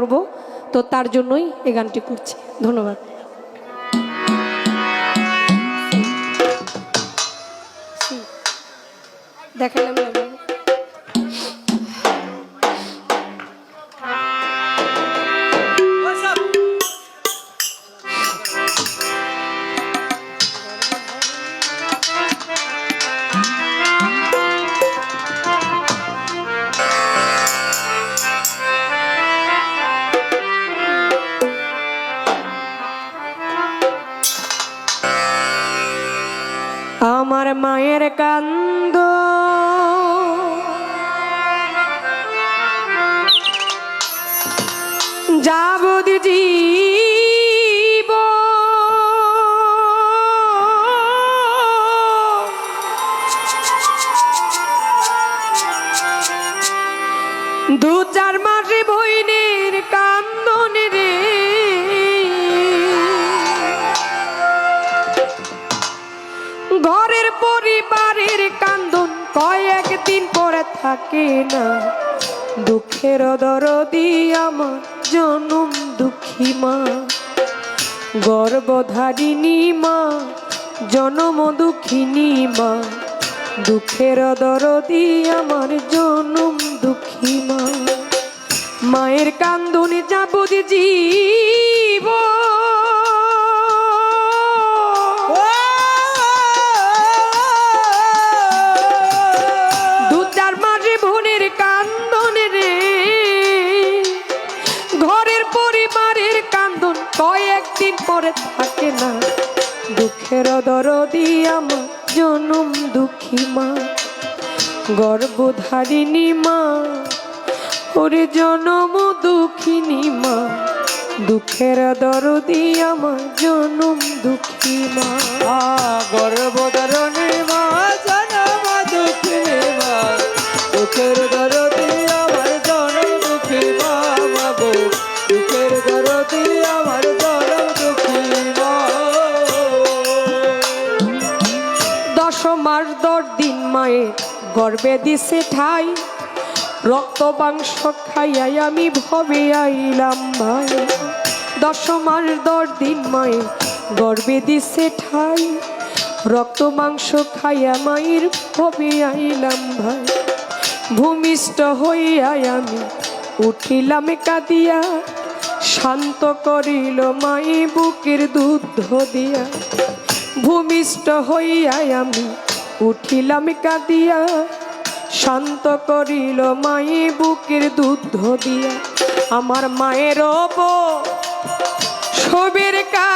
করব। তো তার জন্যই এই গানটি করছি। ধন্যবাদ। দেখালাম মায়ের কান্দ। যাবদ জীব থাকে না। দুঃখের দরদি আমার জনম দুঃখী মা। গর্ভধারিণী মা, জনম দুঃখিনী মা। দুঃখের দরদি আমার জনম দুঃখী মা। মায়ের কান্দনে যাবদ জীব থাকে না। দুঃখের দরদি আমার জনম দুঃখী মা। গর্ভধারিণী মা, ওরে জনম দুঃখিনী মা। দুঃখের দরদি আমার জনম দুঃখী মা। গর্ভধারণী মা, জনম দুঃখিনী মা। দুঃখের দরদি দশ মাস দশ দিন মায়ের গর্বে দিছে ঠাই। রক্ত মাংস খাইয়াই আমি ভবে আইলাম ভাই দশ মাস দশ দিন মায়ের গর্বে দিছে ঠাই। রক্ত মাংস খাইয়া মায়ের ভবে আইলাম ভাই। ভূমিষ্ঠ হইয়াই আমি উঠিলাম কাঁদিয়া, শান্ত করিল মাই বুকের দুধ দিয়া। ভূমিষ্ঠ হইয়াই আমি উঠিলাম কাঁদিয়া, শান্ত করিল মাই বুকের দুধ দিয়া। আমার মায়ের অব সবের কালে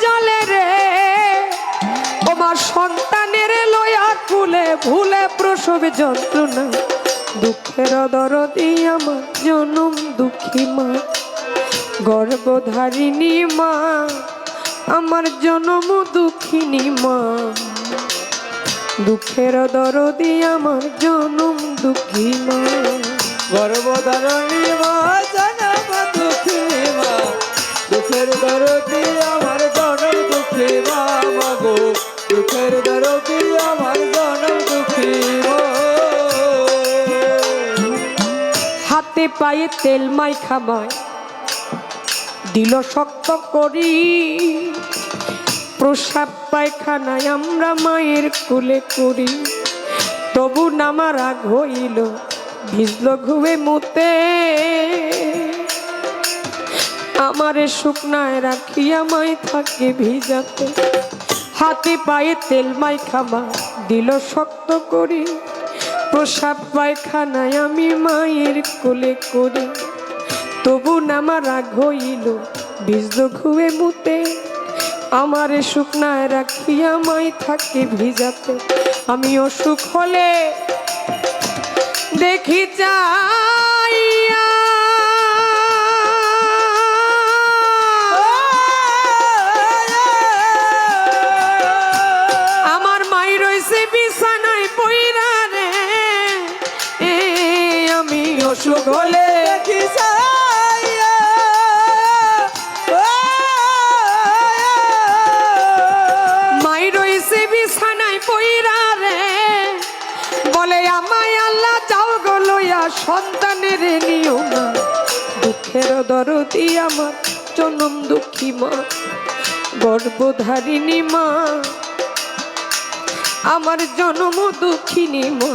জলে রে। আমার সন্তানের লয়া কুলে ভুলে প্রসব যন্ত্রণা। দুঃখের দরদি আমার জনম দুঃখী মা। গর্ভধারিণী মা, আমার জনম দুঃখিনী মা। দুঃখের দরদি আমার জনম দুঃখী মা। গর্ভধারণী মা, জনম দুঃখী মা। দুঃখের দরদি আমার হাতে পায়ে তেল মাই খামায়, দিল শক্ত করি। প্রসাব পায়খানায় আমরা মায়ের কোলে করি। তবু নামার আগ হইল, ভিজল ঘুয়ে মুতে। আমারে শুকনায় রাখিয়া মাই থাকে ভিজাতে। হাতে পায়ে তেল মাই খামা দিল শক্ত করি। প্রসাব পায়খানায় আমি মায়ের কোলে করি। তবু নামার রাগ হইল, ভিজল ঘুয়ে মুতে। আমারে শুকনায় রাখিয়া মাই থাকে ভিজাতে। আমি অসুখ হলে দেখি চাইয়া হলে দেখি মাই রইছে বিছানায় পইরা রে। বলে আমায় আল্লাহ যাও গো লইয়া সন্তানের নিও না দুঃখের দরদি আমার জনম দুঃখী মা। গর্ভধারিণী মা। আমার জনম দুঃখিনী মা।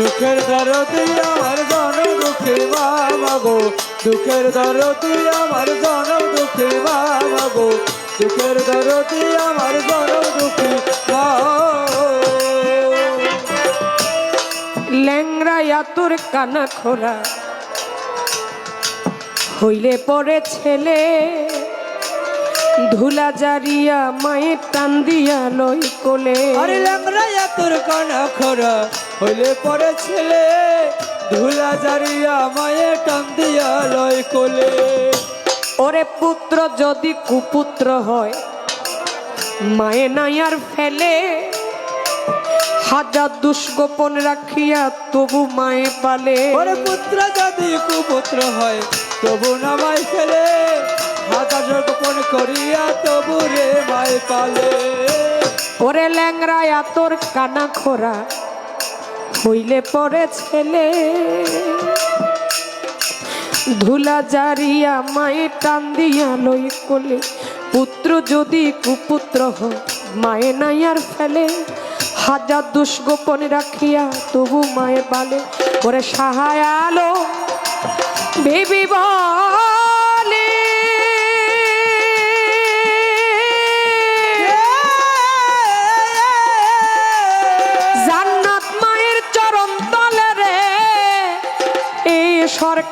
দুঃখের দরদি আমার জনম দুঃখী মা গো দুঃখের দরদি আমার জনম দুঃখী মা গো দুঃখের দরদি আমার জনম দুঃখী ল্যাংরা তোর কানা খোরা হইলে পরে ছেলে। ধুলা জারিয়া মায়ের টান দিয়া লই কোলে। আরে ল্যাংরাইয়া তোর কানা খরা হইলে পরে ছেলে ধুলা জারিয়া মায়ে টান দিয়া লয় কোলে। ওরে পুত্র যদি কুপুত্র হয় মায়ে নাই আর ফেলে। হাজার দুষ্গোপন রাখিয়া তবু মায়ে পালে। ওরে পুত্র যদি কুপুত্র হয় তবু না নামাই ফেলে। হাজার গোপন করিয়া তবু রে মাই পালে। ওরে ল্যাংরা তোর কানা খোরা হইলে পরে ছেলে। ধুলা জারিয়া মায়ে টান দিয়া লই কোলে। পুত্র যদি কুপুত্র হয়, মায়ে নাই আর ফেলে। হাজার দুষ্গোপন রাখিয়া তবু মায়ে পালে ওরে সাহায় আলো, বেবি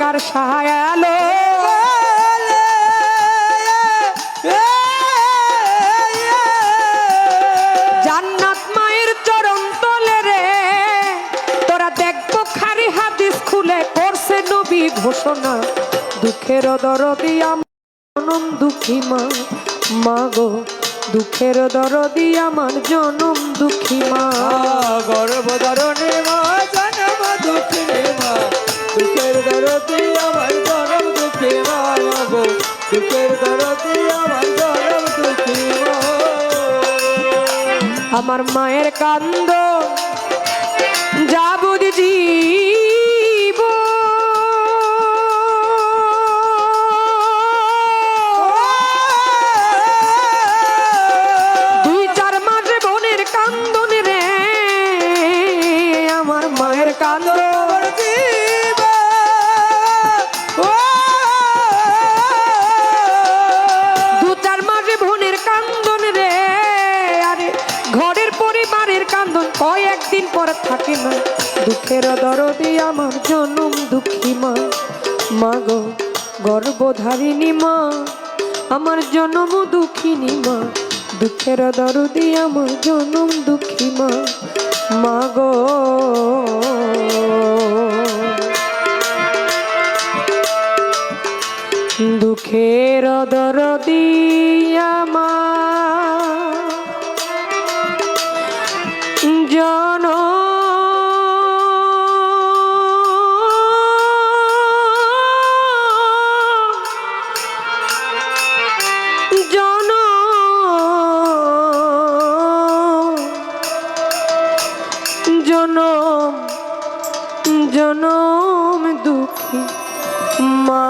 সরকার সহায় জান্নাত মায়ের চরণ তলে রে। তোরা দেখব খারি হাদিস খুলে করছে নবী ঘোষণা। দুঃখের দরদি আমার দুঃখী মা। মা গো, দুঃখের দরদি আমার জনম দুঃখী মা। গর্ভধারণে মা, জনম দুঃখিনী আমার মায়ের কান্দ। বারের কান্দন কয় একদিন পর থাকে না দুঃখের দরদে আমার জনম দুঃখী মা। মা গো গর্বধারিণী মা, আমার জনম দুঃখিনী মা। দুঃখের দরদে আমার জনম দুঃখী মা। মা গো। দুঃখের দরদী মা